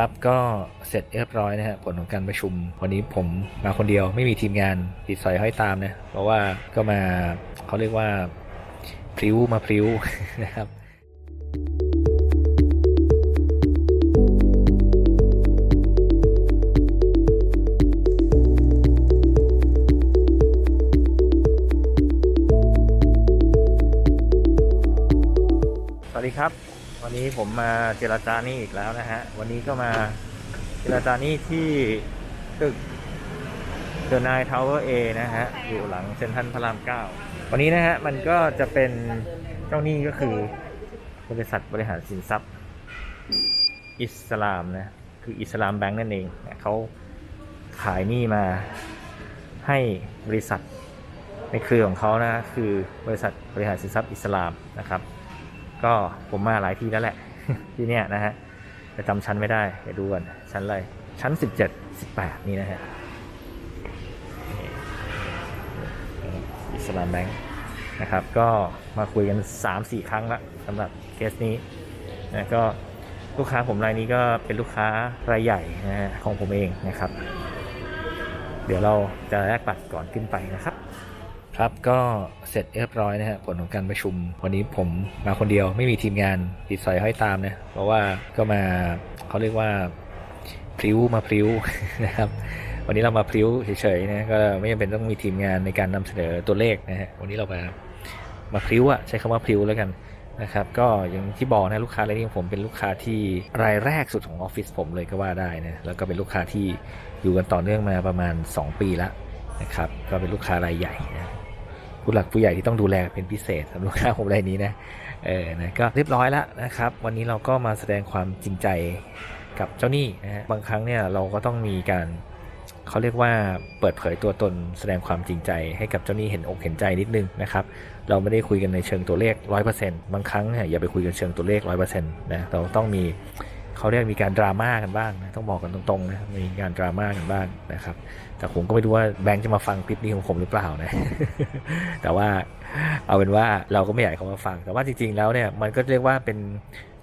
ครับก็เสร็จเรียบร้อยนะฮะผลของการประชุม วันนี้ผมมาคนเดียวไม่มีทีมงานติดสอยห้อยตามนะเพราะว่าก็มาเขาเรียกว่าพริ้วมาพริ้วนะครับสวัสดีครับ วันนี้ผมมาเจรจานี่อีกแล้วนะฮะ วันนี้ก็มาเจรจานี่ที่ตึก The Nine Tower A นะฮะ อยู่หลังเซ็นทรัลพระรามเก้าวันนี้นะฮะ มันก็จะเป็นเจ้าหนี้ก็คือบริษัทบริหารสินทรัพย์ อิสลามนะ คืออิสลามแบงก์นั่นเองเขาขายหนี้มาให้บริษัทในเครือของเขานะคือบริษัทบริหารสินทรัพย์อิสลามนะครับ ก็ผมมาหลายที่แล้วแหละ ที่เนี้ยนะฮะแต่จำชั้นไม่ได้เดี๋ยวดูกันชั้นอะไร ชั้น 17 18 นี่นะฮะอิสลามแบงค์นะครับ ก็มาคุยกัน 3-4 ครั้งละสำหรับเคสนี้นะก็ลูกค้าผมรายนี้ก็เป็นลูกค้ารายใหญ่นะฮะของผมเองนะครับ เดี๋ยวเราจะแลกบัตรก่อนขึ้นไปนะครับ ครับก็เสร็จเรียบร้อยนะฮะผลของการประชุม วันนี้ผมมาคนเดียวไม่มีทีมงานติดสอยห้อยตามนะเพราะว่าก็มาเขาเรียกว่าพริ้วมาพริ้วนะครับวันนี้เรามาพริ้วเฉยๆนะก็ไม่จำเป็นต้องมีทีมงานในการนำเสนอตัวเลขนะฮะวันนี้เรามามาพริ้วอะใช้คำว่าพริ้วแล้วกันนะครับก็อย่างที่บอกนะลูกค้ารายนี้ผมเป็นลูกค้าที่รายแรกสุดของออฟฟิศผมเลยก็ว่าได้นะแล้วก็เป็นลูกค้าที่อยู่กันต่อเนื่องมาประมาณ 2 ปีล้วนะครับก็เป็นลูกค้ารายใหญ่นะ ผู้หลักผู้ใหญ่ที่ต้องดูแลเป็นพิเศษสำหรับลูกค้าผมรายนี้นะเออนะก็เรียบร้อยแล้วนะครับ วันนี้เราก็มาแสดงความจริงใจกับเจ้าหนี้นะฮะบางครั้งเนี่ยเราก็ต้องมีการเขาเรียกว่าเปิดเผยตัวตนแสดงความจริงใจให้กับเจ้าหนี้เห็นอกเห็นใจนิดนึงนะครับ เราไม่ได้คุยกันในเชิงตัวเลข 100%บางครั้งเนี่ยอย่าไปคุยกันเชิงตัวเลข 100%นะเราต้องมี เขาเรียกมีการดราม่ากันบ้างนะต้องบอกกันตรงๆนะมีการดราม่ากันบ้างนะครับ แต่ผมก็ไม่รู้ว่าแบงค์จะมาฟังคลิปนี้ของผมหรือเปล่านะ แต่ว่าเอาเป็นว่าเราก็ไม่อยากให้เขามาฟัง แต่ว่าจริง ๆ แล้วเนี่ยมันก็เรียกว่าเป็น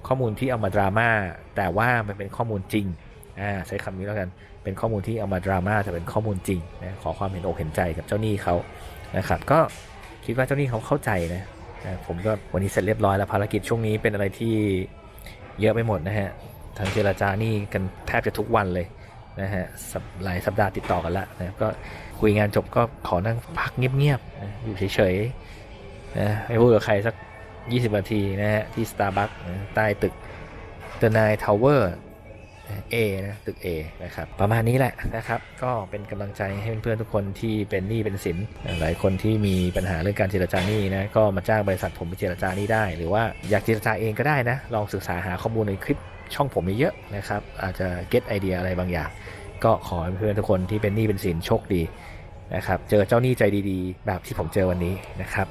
ข้อมูลที่เอามาดราม่าแต่ว่ามันเป็นข้อมูลจริงอ่าใช้คำนี้แล้วกันเป็นข้อมูลที่เอามาดราม่าแต่เป็นข้อมูลจริงนะขอความเห็นอกเห็นใจกับเจ้าหนี้เขานะครับ ก็คิดว่าเจ้าหนี้เขาเข้าใจนะนะผมก็วันนี้เสร็จเรียบร้อยแล้วภารกิจช่วงนี้เป็นอะไรที่เยอะไปหมดนะฮะ ทางเจรจานี่กันแทบจะทุกวันเลยนะฮะหลายสัปดาห์ติดต่อกันละนะก็คุยงานจบก็ขอนั่งพักเงียบๆนะอยู่เฉยๆนะไม่พูดกับใครสัก 20 นาทีนะฮะที่ Starbucks นะใต้ตึก The Nine Tower A นะตึก A นะครับประมาณนี้แหละนะครับ ก็เป็นกำลังใจให้เพื่อนๆทุกคนที่เป็นหนี้เป็นสินหลายคนที่มีปัญหาเรื่องการเจรจาหนี้นะก็มาจ้างบริษัทผมไปเจรจาหนี้ได้ หรือว่าอยากเจรจาเองก็ได้นะลองศึกษาหาข้อมูลในคลิป ช่องผมมีเยอะนะครับ อาจจะเก็ตไอเดียอะไรบางอย่าง ก็ขอให้เพื่อนทุกคนที่เป็นหนี้เป็นสินโชคดีนะครับ เจอเจ้าหนี้ใจดีๆ แบบที่ผมเจอวันนี้นะครับ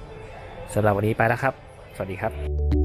สำหรับวันนี้ไปแล้วครับ สวัสดีครับ